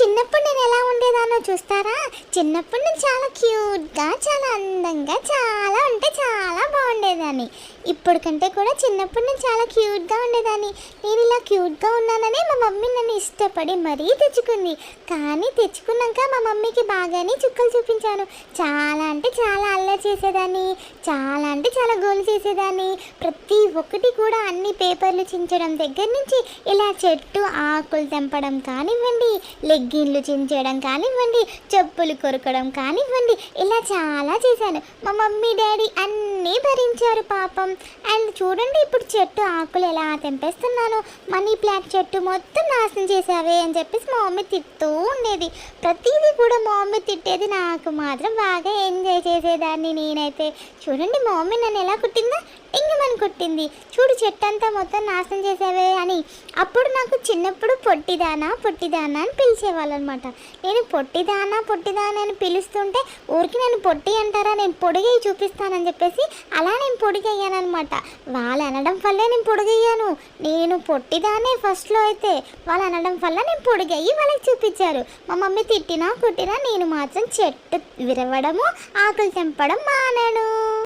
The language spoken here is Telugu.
చిన్నప్పుడు నేను ఎలా ఉండేదానో చూస్తారా? చిన్నప్పుడు నేను చాలా క్యూట్గా చాలా అందంగా చాలా అంటే చాలా బాగుండేదాన్ని. ఇప్పుడు కంటే కూడా చిన్నప్పుడు నేను చాలా క్యూట్గా ఉండేదాన్ని. నేను ఇలా క్యూట్గా ఉన్నాననే మా మమ్మీ నన్ను ఇష్టపడి మరీ తెచ్చుకుంది. కానీ తెచ్చుకున్నాక మా మమ్మీకి బాగానే చుక్కలు చూపించాను. చాలా అంటే చాలా చేసేదాన్ని చాలా అంటే చాలా గోల్ చేసేదాన్ని. ప్రతి ఒక్కటి కూడా అన్ని పేపర్లు చించడం దగ్గర నుంచి ఇలా చెట్టు ఆకులు తెంపడం కానివ్వండి లెగ్గిన్లు చించడం కానివ్వండి చెప్పులు కొరకడం కానివ్వండి ఇలా చాలా చేశాను. మా మమ్మీ డాడీ అన్ని భరించారు పాపం. అండ్ చూడండి ఇప్పుడు చెట్టు ఆకులు ఎలా తెంపేస్తున్నాను. మనీ ప్లాంట్ చెట్టు మొత్తం నాశనం చేసావే అని చెప్పేసి మా మమ్మీ తిట్టూ ఉండేది. ప్రతిదీ కూడా మా మమ్మీ తిట్టేది నాకు మాత్రం బాగా ఎంజాయ్ చేసేదాన్ని నేనైతే. చూడండి మా మమ్మీ నన్ను ఎలా కుట్టిందా. ఇంకమని చూడు చెట్టు అంతా మొత్తం నాశనం చేసేవే అని. అప్పుడు నాకు చిన్నప్పుడు పొట్టిదానా పొట్టిదానా అని పిలిచేవాళ్ళు అనమాట నేను పొట్టిదానా పొట్టిదానా అని పిలుస్తుంటే ఊరికి నేను పొట్టి అంటారా నేను పొడిగి చూపిస్తానని చెప్పేసి అలా నేను పొడిగయ్యానమాట వాళ్ళు అనడం వల్లే నేను పొడిగయ్యాను. నేను పొట్టిదానే ఫస్ట్లో అయితే వాళ్ళు అనడం వల్ల నేను పొడిగయ్యి వాళ్ళకి చూపించారు. మా మమ్మీ తిట్టినా కొట్టినా నేను మాత్రం చెట్టు విరవడము ఆకులు తెంపడం మానాను.